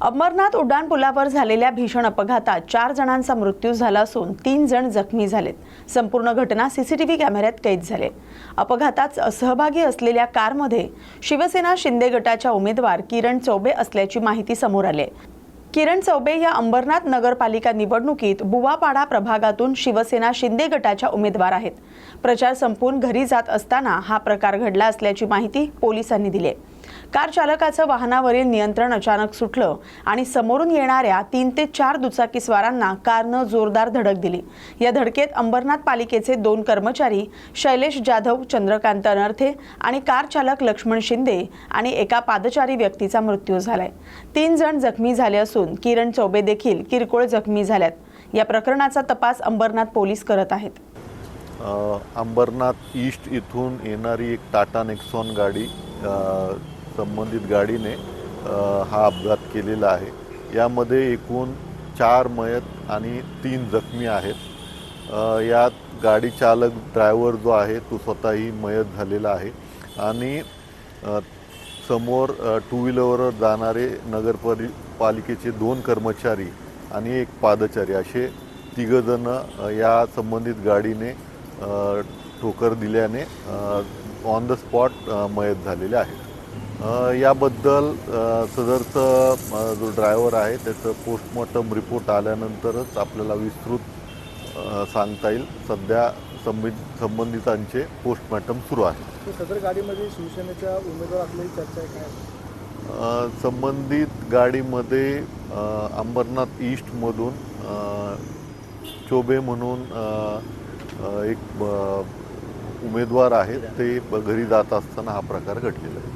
अमरनाथ उड्डाण पुलावर झालेल्या भीषण अपघातात चार जणांचा मृत्यू झाला असून तीन जण जखमी झालेत. संपूर्ण घटना सीसीटीव्ही कॅमेऱ्यात कैद झाले. अपघातात सहभागी असलेल्या कारमध्ये शिवसेना शिंदे गटाच्या उमेदवार किरण चौबे असल्याची माहिती समोर आली किरण चौबे या अंबरनाथ नगरपालिका निवडणुकीत बुवापाडा प्रभागातून शिवसेना शिंदे गटाच्या उमेदवार आहेत. प्रचार संपून घरी जात असताना हा प्रकार घडला असल्याची माहिती पोलिसांनी दिली आहे. कार चालकाचं वाहनावरील नियंत्रण अचानक सुटलं आणि समोरून येणाऱ्या तीन ते चार दुचाकीस्वारांना कारनं जोरदार धडक दिली. या धडकेत अंबरनाथ पालिकेचे दोन कर्मचारी शैलेश जाधव चंद्रकांत अनर्थे आणि कार चालक लक्ष्मण शिंदे आणि एका पादचारी व्यक्तीचा मृत्यू झालाय. तीन जण जखमी झाले असून किरण चौबे देखील किरकोळ जखमी झाल्यात. या प्रकरणाचा तपास अंबरनाथ पोलीस करत आहेत. अंबरनाथ ईस्ट इथून येणारी एक टाटा नेक्सॉन गाडी संबंधित गाडीने हा अपघात केलेला आहे. यामध्ये एकूण चार मयत आणि तीन जखमी आहेत. यात गाडी चालक ड्रायव्हर जो आहे तो स्वतःही मयत झालेला आहे. आणि समोर टू व्हीलरवर जाणारे नगरपरि पालिकेचे दोन कर्मचारी आणि एक पादचारी असे तिघंजणं या संबंधित गाडीने ठोकर दिल्याने ऑन द स्पॉट मयत झालेले आहेत. याबद्दल सदरचं जो ड्रायव्हर आहे त्याचं पोस्टमॉर्टम रिपोर्ट आल्यानंतरच आपल्याला विस्तृत सांगता येईल. सध्या संबि संबंधितांचे पोस्टमॉर्टम सुरू आहे. सदर गाडीमध्ये शिवसेनेच्या उमेदवार असल्याची चर्चा आहे काय संबंधित गाडीमध्ये अंबरनाथ ईस्टमधून चोबे म्हणून एक उमेदवार आहेत. ते घरी जात असताना हा प्रकार घडलेला आहे.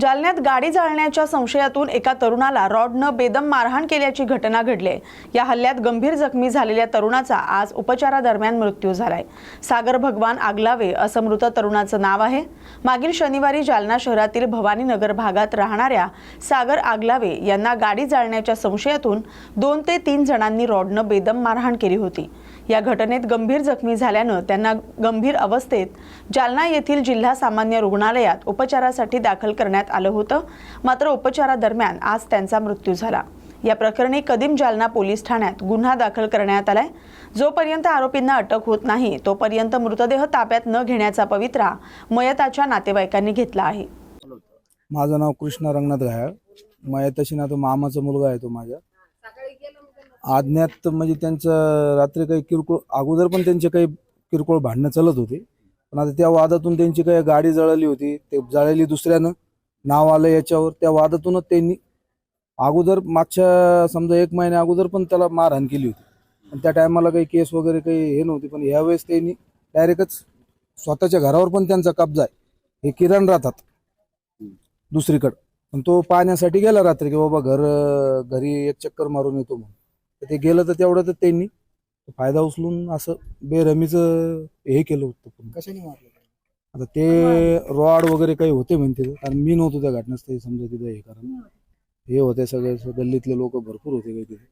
जालन्यात गाडी जाळण्याच्या संशयातून एका तरुणाला रॉडनं बेदम मारहाण केल्याची घटना घडली. या हल्ल्यात गंभीर जखमी झालेल्या तरुणाचा आज उपचारादरम्यान मृत्यू झालाय. सागर भगवान आगलावे असं मृत तरुणाचं नाव आहे. मागील शनिवारी जालना शहरातील भवानीनगर भागात राहणाऱ्या सागर आगलावे यांना गाडी जाळण्याच्या संशयातून दोन ते तीन जणांनी रॉडनं बेदम मारहाण केली होती. या घटनेत गंभीर जखमी झाल्यानं त्यांना गंभीर अवस्थेत जालना येथील जिल्हा सामान्य रुग्णालयात उपचारासाठी दाखल करण्यात आलं होतं. मात्र उपचारादरम्यान आज त्यांचा मृत्यू झाला. या प्रकरणी कदीम जालना पोलीस ठाण्यात गुन्हा दाखल करण्यात आलाय. जोपर्यंत आरोपींना अटक होत नाही तोपर्यंत मृतदेह ताब्यात न घेण्याचा पवित्रा मयताच्या नातेवाईकांनी घेतला आहे. माझं नाव कृष्ण रंगनाथ घायाळ मयताशी तशी ना तो मामाचा मुलगा आहे तो माझ्या. आज्ञात म्हणजे त्यांचं रात्री काही किरकोळ अगोदर पण त्यांचे काही किरकोळ भांडणं चालत होते. पण आता त्या वादातून त्यांची काही गाडी जळाली होती. ते जळाली दुसऱ्यानं नाव आलं याच्यावर. त्या वादातूनच त्यांनी अगोदर मागच्या समजा एक महिन्या अगोदर पण त्याला मारहाण केली होती. आणि त्या टायमाला काही केस वगैरे काही हे नव्हती. पण यावेळेस त्यांनी डायरेक्टच स्वतःच्या घरावर पण त्यांचा कब्जा आहे. हे किरण राहतात. दुसरीकडं. पण तो पाहण्यासाठी गेला रात्री की बाबा घर घरी एक चक्कर मारून येतो म्हणून. तर ते गेलं तर तेवढं तर त्यांनी फायदा उचलून असं बेरमीचं हे केलं होतं पण. कशाने मारलं? आता ते रॉड वगैरे काही होते म्हणते. कारण मी नव्हतो त्या घटनास्थळी समजा तिथं हे कारण. हे होते सगळे गल्लीतले लोक भरपूर होते काही तिथे.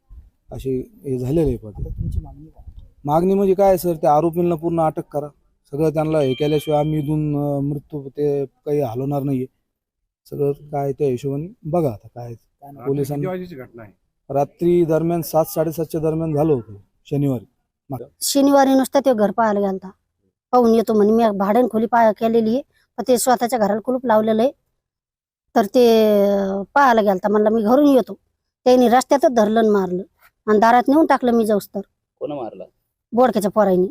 असे हे झालेले पण. तुमची मागणी काय? मागणी म्हणजे काय सर त्या आरोपींना पूर्ण अटक करा. सगळं त्यांना हे केल्याशिवाय आम्ही इथून मृत्यू ते काही हलवणार नाहीये. सगळं काय त्या हिशोबाने बघा आता काय? पोलिसांनी घटना आहे? रात्री दरम्यान सात साडेसातच्या दरम्यान झालं होतं शनिवारी. शनिवारी नुसतं ते घर पाहायला गेलता. पाहून येतो म्हणे मी भाड्यान खोली पाय केलेली आहे पण ते स्वतःच्या घराला कुलूप लावलेलं आहे. तर ते अं, पाहायला गेलता. म्हणलं मी घरून येतो. त्यांनी रस्त्यातच धरलं आणि मारलं. आणि दारात नेऊन टाकलं मी जाऊस तर कोण मारला? बोडक्याच्या पोरांनी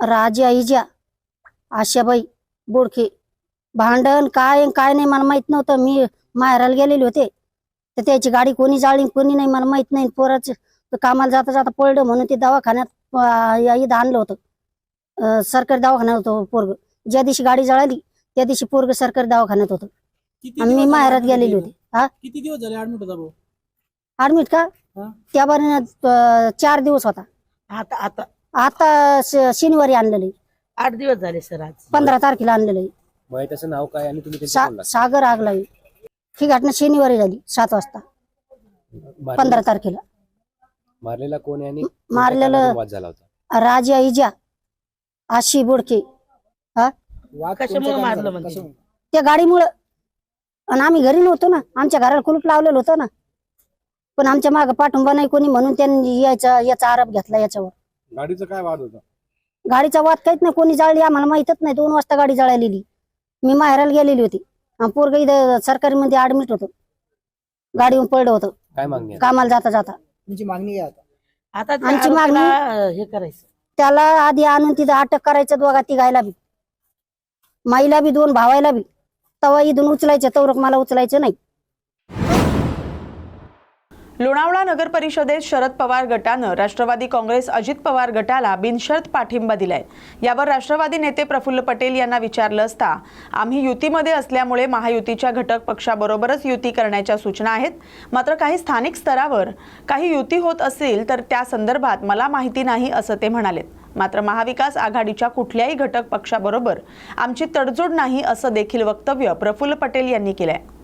राजा इजा आशाबाई बोडके भांडण काय काय नाही मला माहीत नव्हतं. मी माहेराला गेलेले होते. तर त्याची गाडी कोणी जाळली कोणी नाही मला माहीत नाही. पोराचं कामाला जाता जाता पडलं म्हणून ते दवाखान्यात इथं आणलं होतं. सरकारी दवाखान्यात होतं पोरग. ज्या दिवशी गाडी जळाली त्या दिवशी पोरग सरकारी दवाखान्यात होतं. आणि मी माहेरात गेलेली होती. हा? किती दिवस झाले ऍडमिट होता भाऊ? ऍडमिट का? हा. त्या बरं चार दिवस होता. आता आता. शनिवारी आणलेलं. आठ दिवस झाले सर आज. पंधरा तारखेला आणलेलं. आहे. त्याचं नाव काय आणि तुम्ही सागर आग लागली ही घटना शनिवारी झाली सात वाजता? पंधरा तारखेला. मारलेला कोण आहे आणि मारलेलं- कोणत्या कारणाने वाद झाला होता? राजा इजा आशी बोडके. कशामुळे मारलं? म्हणजे? त्या गाडीमुळं. आणि आम्ही घरी नव्हतो ना. आमच्या घराला कुलूप लावलेलं होतं ना. पण आमच्या मागं पाठिंबा नाही कोणी म्हणून त्यांनी याचा याचा आरोप घेतला याच्यावर. गाडीचा काय वाद होता? गाडीचा वाद काहीच नाही. कोणी जाळली आम्हाला माहितच नाही. दोन वाजता गाडी जळालेली. मी माहेराला गेलेली होती. पोरग इथं सरकारी मध्ये ऍडमिट होतं गाडीवर पडलं होतं. काय मागणी आहे? कामाला जाता जाता. तुमची मागणी आता? आता आमची मागणी- हे करायचं. त्याला आधी आणून तिथं अटक करायचं दोघा तिघायला बी. माईला बी दोन भावायला बी. तवा इथून उचलायचं तवरक मला उचलायचं नाही. लोणावळा नगर परिषदेत शरद पवार गटानं राष्ट्रवादी काँग्रेस अजित पवार गटाला बिनशर्त पाठिंबा दिलाय. यावर राष्ट्रवादी नेते प्रफुल्ल पटेल यांना विचारलं असता आम्ही युतीमध्ये असल्यामुळे महायुतीच्या घटक पक्षाबरोबरच युती करण्याच्या सूचना आहेत. मात्र काही स्थानिक स्तरावर काही युती होत असेल तर त्या संदर्भात मला माहिती नाही असं ते म्हणालेत. मात्र महाविकास आघाडीच्या कुठल्याही घटक पक्षाबरोबर आमची तडजोड नाही असं देखील वक्तव्य प्रफुल्ल पटेल यांनी केलं आहे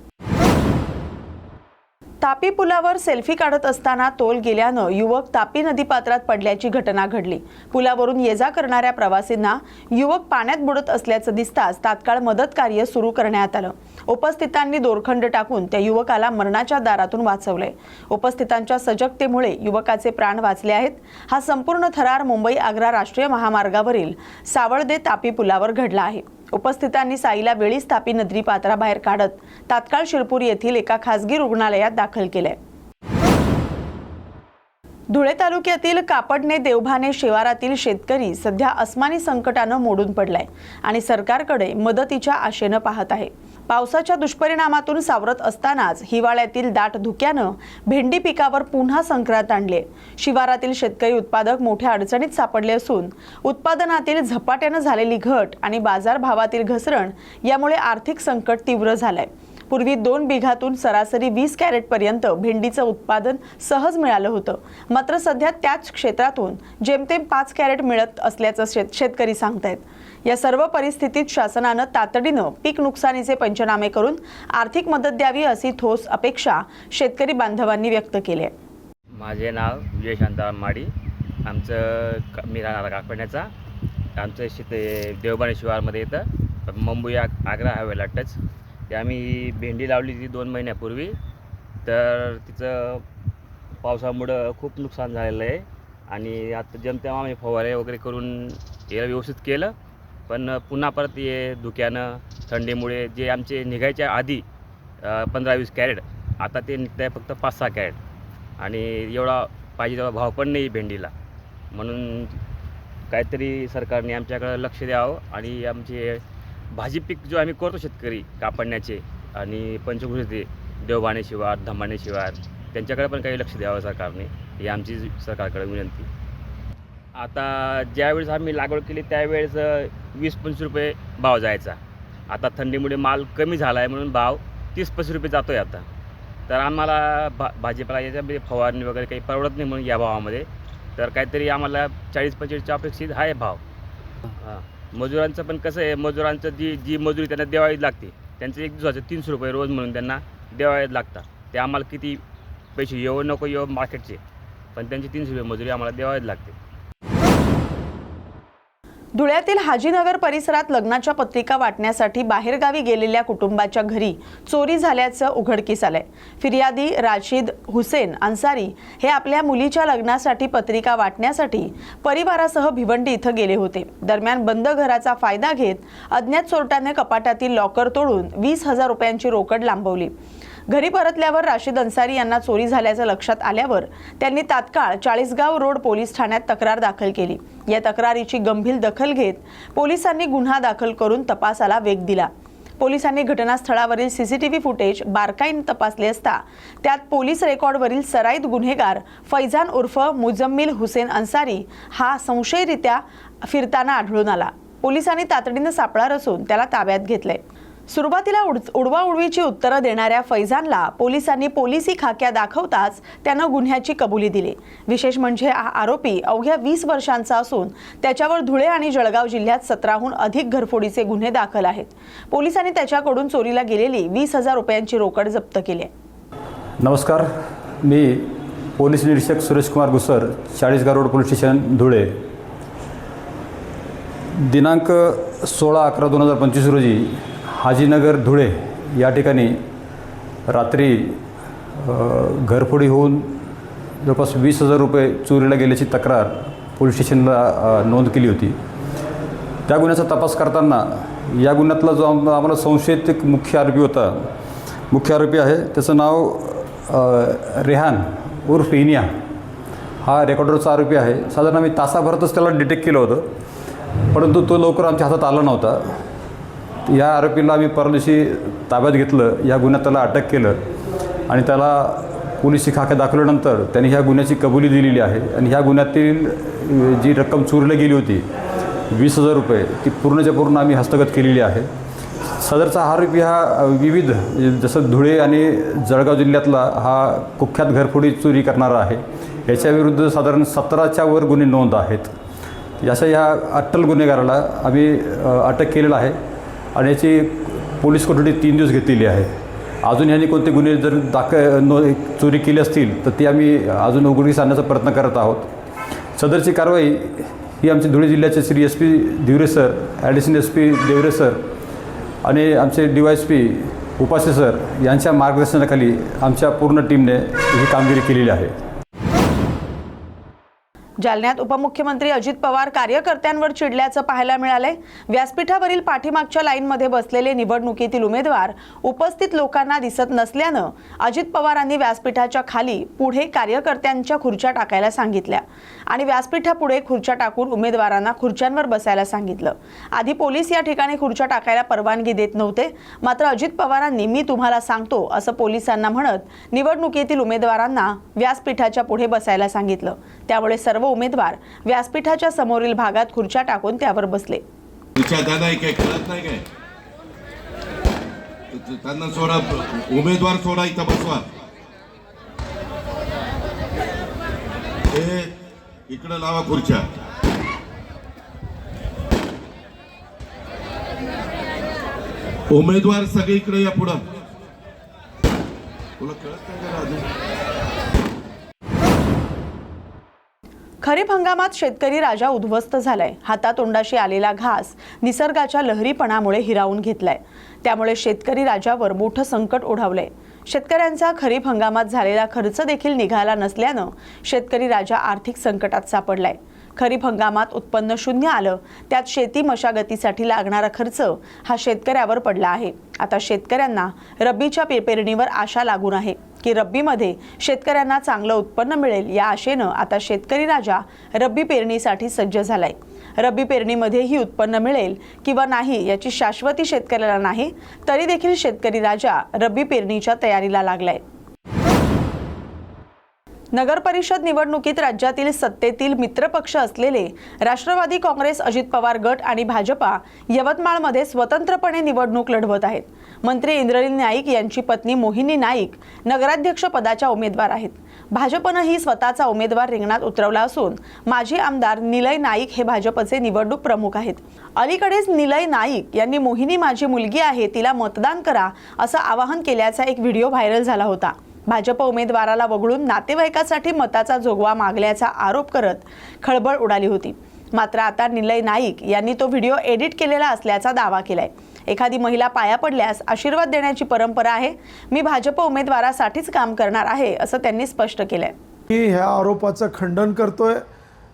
तापी पुलावर सेल्फी काढत असताना तोल गेल्यानं युवक तापी नदीपात्रात पडल्याची घटना घडली. पुलावरून ये जा करणाऱ्या प्रवासींना युवक पाण्यात बुडत असल्याचं दिसताच तात्काळ मदत कार्य सुरू करण्यात आलं. उपस्थितांनी दोरखंड टाकून त्या युवकाला मरणाच्या दारातून वाचवले उपस्थितांच्या सजगतेमुळे युवकाचे प्राण वाचले आहेत. हा संपूर्ण थरार मुंबई आग्रा राष्ट्रीय महामार्गावरील सावळदे तापी पुलावर घडला आहे. उपस्थितांनी साईला वेळीच तापी नदी पात्राबाहेर काढत तात्काळ शिरपूर येथील एका खासगी रुग्णालयात दाखल केलंय. धुळे तालुक्यातील कापडणे देवभाने शिवारातील शेतकरी सध्या अस्मानी संकटानं मोडून पडलाय आणि सरकारकडे मदतीच्या आशेनं पाहत आहे. पावसाच्या दुष्परिणामातून सावरत असतानाच हिवाळ्यातील दाट धुक्यानं भेंडी पिकावर पुन्हा संक्रांत आणले. शिवारातील शेतकरी उत्पादक मोठ्या अडचणीत सापडले असून उत्पादनातील झपाट्यानं झालेली घट आणि बाजारभावातील घसरण यामुळे आर्थिक संकट तीव्र झालंय. पूर्वी दोन बिघातून सरासरी वीस कॅरेटपर्यंत भेंडीचं उत्पादन सहज मिळालं होतं. मात्र सध्या त्याच क्षेत्रातून जेमतेम पाच कॅरेट मिळत असल्याचं शेत शेतकरी सांगतायत. या सर्व परिस्थितीत शासनानं तातडीनं पीक नुकसानीचे पंचनामे करून आर्थिक मदत द्यावी अशी ठोस अपेक्षा शेतकरी बांधवांनी व्यक्त केली आहे. माझे नाव विजय शांताराम माडी. आमचं मी राहणार काकपण्याचा आमचं शेत देवबाणी शिवारमध्ये येतं. मुंबई आग आग्रा हायवेला टच. ते आम्ही भेंडी लावली ती दोन महिन्यापूर्वी. तर तिचं पावसामुळं खूप नुकसान झालेलं आहे. आणि आता जमत्या आम्ही फवारे वगैरे करून याला व्यवस्थित केलं. पण पुन्हा परत हे धुक्यानं थंडीमुळे जे आमचे निघायच्या आधी पंधरा वीस कॅरेट आता ते निघत आहे फक्त पाच सहा कॅरेट. आणि एवढा पाहिजे तेवढा भाव पण नाही भेंडीला. म्हणून काहीतरी सरकारने आमच्याकडं लक्ष द्यावं आणि आमचे भाजी पीक जो आम्ही करतो शेतकरी कापडण्याचे आणि पंचकृषी देवबाणे शिवार धमाणे शिवार त्यांच्याकडे पण काही लक्ष द्यावं सरकारने ही आमची सरकारकडे विनंती. आता ज्यावेळेस आम्ही लागवड केली त्यावेळेस वीस पंचवीस रुपये भाव जायचा. आता थंडीमुळे माल कमी झाला आहे म्हणून भाव तीस पस्तीस रुपये जातो आहे आता. तर आम्हाला भा भाजीपाला याच्यामध्ये फवारणी वगैरे काही परवडत नाही म्हणून या भावामध्ये. तर काहीतरी आम्हाला चाळीस पंचेचाळीसच्या अपेक्षित आहे भाव. हां. मजुरांचं पण कसं आहे मजुरांचं जी जी मजुरी त्यांना द्यावीच लागते त्यांचं एक दिवसाचं तीनशे रुपये रोज म्हणून त्यांना द्यावायच लागतात. ते आम्हाला किती पैसे येऊ नको येऊ मार्केटचे पण त्यांची तीनशे रुपये मजुरी आम्हाला द्यावाच लागते. धुळ्यातील हाजीनगर परिसरात लग्नाच्या पत्रिका वाटण्यासाठी बाहेरगावी गेलेल्या कुटुंबाच्या घरी चोरी झाल्याचं उघडकीस आलंय. फिर्यादी राशीद हुसेन अन्सारी हे आपल्या मुलीच्या लग्नासाठी पत्रिका वाटण्यासाठी परिवारासह भिवंडी इथं गेले होते. दरम्यान बंद घराचा फायदा घेत अज्ञात चोरट्याने कपाटातील लॉकर तोडून वीस हजार रुपयांची रोकड लांबवली. घरी परतल्यावर राशीद अन्सारी यांना चोरी झाल्याचं लक्षात आल्यावर त्यांनी तात्काळ चाळीसगाव रोड पोलीस ठाण्यात तक्रार दाखल केली. या तक्रारीची गंभीर दखल घेत पोलिसांनी गुन्हा दाखल करून तपासाला वेग दिला. पोलिसांनी घटनास्थळावरील सीसीटीव्ही फुटेज बारकाईने तपासले असता त्यात पोलीस रेकॉर्डवरील सराईत गुन्हेगार फैजान उर्फ मुजम्मिल हुसेन अन्सारी हा संशयरित्या फिरताना आढळून आला. पोलिसांनी तातडीनं सापळा रचून त्याला ताब्यात घेतलंय. सुरुवातीला उड उडवाउडवीची उत्तरं देणाऱ्या फैजानला पोलिसांनी पोलिसी खाक्या दाखवताच त्यानं गुन्ह्याची कबुली दिली. विशेष म्हणजे हा आरोपी अवघ्या वीस वर्षांचा असून त्याच्यावर धुळे आणि जळगाव जिल्ह्यात सतराहून अधिक घरफोडीचे गुन्हे दाखल आहेत. पोलिसांनी त्याच्याकडून चोरीला गेलेली वीस हजार रुपयांची रोकड जप्त केली नमस्कार. मी पोलीस निरीक्षक Sureshkumar Gusar Chalisgaon road police station Dhule. दिनांक सोळा अकरा दोन हजार पंचवीस रोजी हाजीनगर धुळे या ठिकाणी रात्री घरफोडी होऊन जवळपास वीस हजार रुपये चोरीला गेल्याची तक्रार पोलीस स्टेशनला नोंद केली होती. त्या गुन्ह्याचा तपास करताना या गुन्ह्यातला जो आम- आम्हाला संशयित एक मुख्य आरोपी होता मुख्य आरोपी आहे त्याचं नाव रेहान उर्फ इनिया. हा रेकॉर्डरचा आरोपी आहे. साधारण आम्ही तासाभरातच त्याला डिटेक्ट केलं होतं परंतु तो लवकर आमच्या हातात आला नव्हता. या आरोपीला आम्ही परदेशी ताब्यात घेतलं या गुन्ह्यात त्याला अटक केलं आणि त्याला पोलिसी खाक्या दाखवल्यानंतर त्यांनी ह्या गुन्ह्याची कबुली दिलेली आहे आणि ह्या गुन्ह्यातील जी रक्कम चोरीला गेली होती वीस हजार रुपये ती पूर्णच्या पूर्ण आम्ही हस्तगत केलेली आहे. सदरचा हा आरोपी हा विविध जसं धुळे आणि जळगाव जिल्ह्यातला हा कुख्यात घरफोडी चोरी करणारा आहे. याच्याविरुद्ध साधारण सतराच्या वर गुन्हे नोंद आहेत. याच्या या अट्टल गुन्हेगाराला आम्ही अटक केलेलं आहे. आणि याची पोलीस कोठडी तीन दिवस घेतलेली आहे. अजून यांनी कोणते गुन्हे जर दाख नो चोरी केली असतील तर ती आम्ही अजून उघडकीस आणण्याचा प्रयत्न करत आहोत. सदरची कारवाई ही आमचे धुळे जिल्ह्याचे Shri S P Devre sir additional S P Devre sir आणि आमचे D Y S P Upase sir यांच्या मार्गदर्शनाखाली आमच्या पूर्ण टीमने ही कामगिरी केलेली आहे. जालन्यात उपमुख्यमंत्री अजित पवार कार्यकर्त्यांवर चिडल्याचं पाहायला मिळालंय. व्यासपीठावरील पाठीमागच्या लाईनमध्ये बसलेले निवडणुकीतील उमेदवार उपस्थित लोकांना दिसत नसल्यानं अजित पवारांनी व्यासपीठाच्या खाली पुढे कार्यकर्त्यांच्या खुर्च्या टाकायला सांगितल्या आणि व्यासपीठापुढे खुर्च्या टाकून उमेदवारांना खुर्च्यांवर बसायला सांगितलं. आधी पोलीस या ठिकाणी खुर्च्या टाकायला परवानगी देत नव्हते मात्र अजित पवारांनी मी तुम्हाला सांगतो असं पोलिसांना म्हणत निवडणुकीतील उमेदवारांना व्यासपीठाच्या पुढे बसायला सांगितलं. त्यामुळे सर्व उमेदवार व्यासपीठाच्या समोरील भागात खुर्च्या टाकून त्यावर बसले. काय कळत नाही काय? त्यांना सोडा उमेदवार सोडा इथं बसवा. ए इकडं लावा खुर्च्या. उमेदवार सगळे इकडे या पुढं. तुला कळत नाही का राजू? खरीप हंगामात शेतकरी राजा उद्ध्वस्त झालाय. हातातोंडाशी आलेला घास निसर्गाच्या लहरीपणामुळे हिरावून घेतलाय. त्यामुळे शेतकरी राजावर मोठं संकट ओढावलंय. शेतकऱ्यांचा खरीप हंगामात झालेला खर्च देखील निघाला नसल्यानं शेतकरी राजा आर्थिक संकटात सापडलाय. खरीप हंगामात उत्पन्न शून्य आलं त्यात शेती मशागतीसाठी लागणारा खर्च हा शेतकऱ्यावर पडला आहे. आता शेतकऱ्यांना रब्बीच्या पे- पेरणीवर आशा लागून आहे की रब्बीमध्ये शेतकऱ्यांना चांगलं उत्पन्न मिळेल या आशेनं आता शेतकरी राजा रब्बी पेरणीसाठी सज्ज झालाय. रब्बी पेरणीमध्येही उत्पन्न मिळेल किंवा नाही याची शाश्वती शेतकऱ्याला नाही तरी देखील शेतकरी राजा रब्बी पेरणीच्या तयारीला लागलाय. नगरपरिषद निवडणुकीत राज्यातील सत्तेतील मित्रपक्ष असलेले राष्ट्रवादी काँग्रेस अजित पवार गट आणि भाजपा यवतमाळमध्ये स्वतंत्रपणे निवडणूक लढवत आहेत. मंत्री इंद्रनील नाईक यांची पत्नी मोहिनी नाईक नगराध्यक्ष पदाच्या उमेदवार आहेत. भाजपनंही स्वतःचा उमेदवार रिंगणात उतरवला असून माजी आमदार निलय नाईक हे भाजपचे निवडणूक प्रमुख आहेत. अलीकडेच निलय नाईक यांनी मोहिनी माझी मुलगी आहे तिला मतदान करा असं आवाहन केल्याचा एक व्हिडिओ व्हायरल झाला होता. भाजप उमेदवाराला वगळून नातेवाईकासाठी मताचा जोगवा मागल्याचा आरोप करत खळबळ उडाली होती. मात्र आता निलय नाईक यांनी तो व्हिडिओ एडिट केलेला असल्याचा दावा केलाय. एखादी महिला पाया पडल्यास आशीर्वाद देण्याची परंपरा आहे. मी भाजप उमेदवारासाठीच काम करणार आहे असं त्यांनी स्पष्ट केलंय. मी ह्या आरोपाचं खंडन करतोय.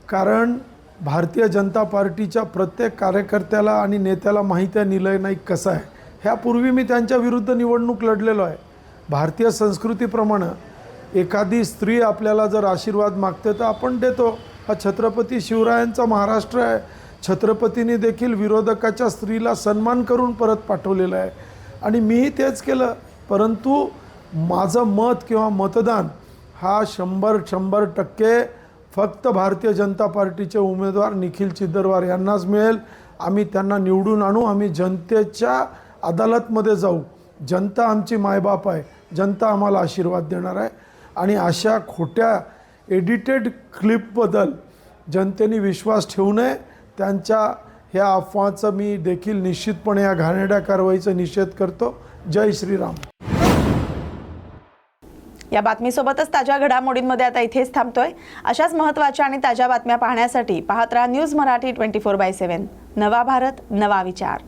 कारण भारतीय जनता पार्टीच्या प्रत्येक कार्यकर्त्याला आणि नेत्याला माहीत आहे निलय नाईक कसा आहे. ह्यापूर्वी मी त्यांच्या विरुद्ध निवडणूक लढलेलो आहे. भारतीय संस्कृतीप्रमाणे एखादी स्त्री आपल्याला जर आशीर्वाद मागते तर आपण देतो. हा छत्रपती शिवरायांचा महाराष्ट्र आहे. छत्रपतींनी देखील विरोधकाच्या स्त्रीला सन्मान करून परत पाठवलेलं आहे. आणि मीही तेच केलं. परंतु माझं मत किंवा मतदान हा शंभर शंभर टक्के फक्त भारतीय जनता पार्टीचे उमेदवार निखिल चिद्दरवार यांनाच मिळेल. आम्ही त्यांना निवडून आणू. आम्ही जनतेच्या अदालतमध्ये जाऊ. जनता आमची मायबाप आहे. जनता आम्हाला आशीर्वाद देणार आहे. आणि अशा खोट्या एडिटेड क्लिपबद्दल जनतेने विश्वास ठेवू नये. त्यांच्या ह्या अफवाचं मी देखील निश्चितपणे या घाणेड्या कारवाईचा निषेध करतो. जय श्रीराम. या बातमीसोबतच ताज्या घडामोडींमध्ये आता इथेच थांबतोय. अशाच महत्त्वाच्या आणि ताज्या बातम्या पाहण्यासाठी पाहत राहा news Marathi twenty four by seven. नवा भारत नवा विचार.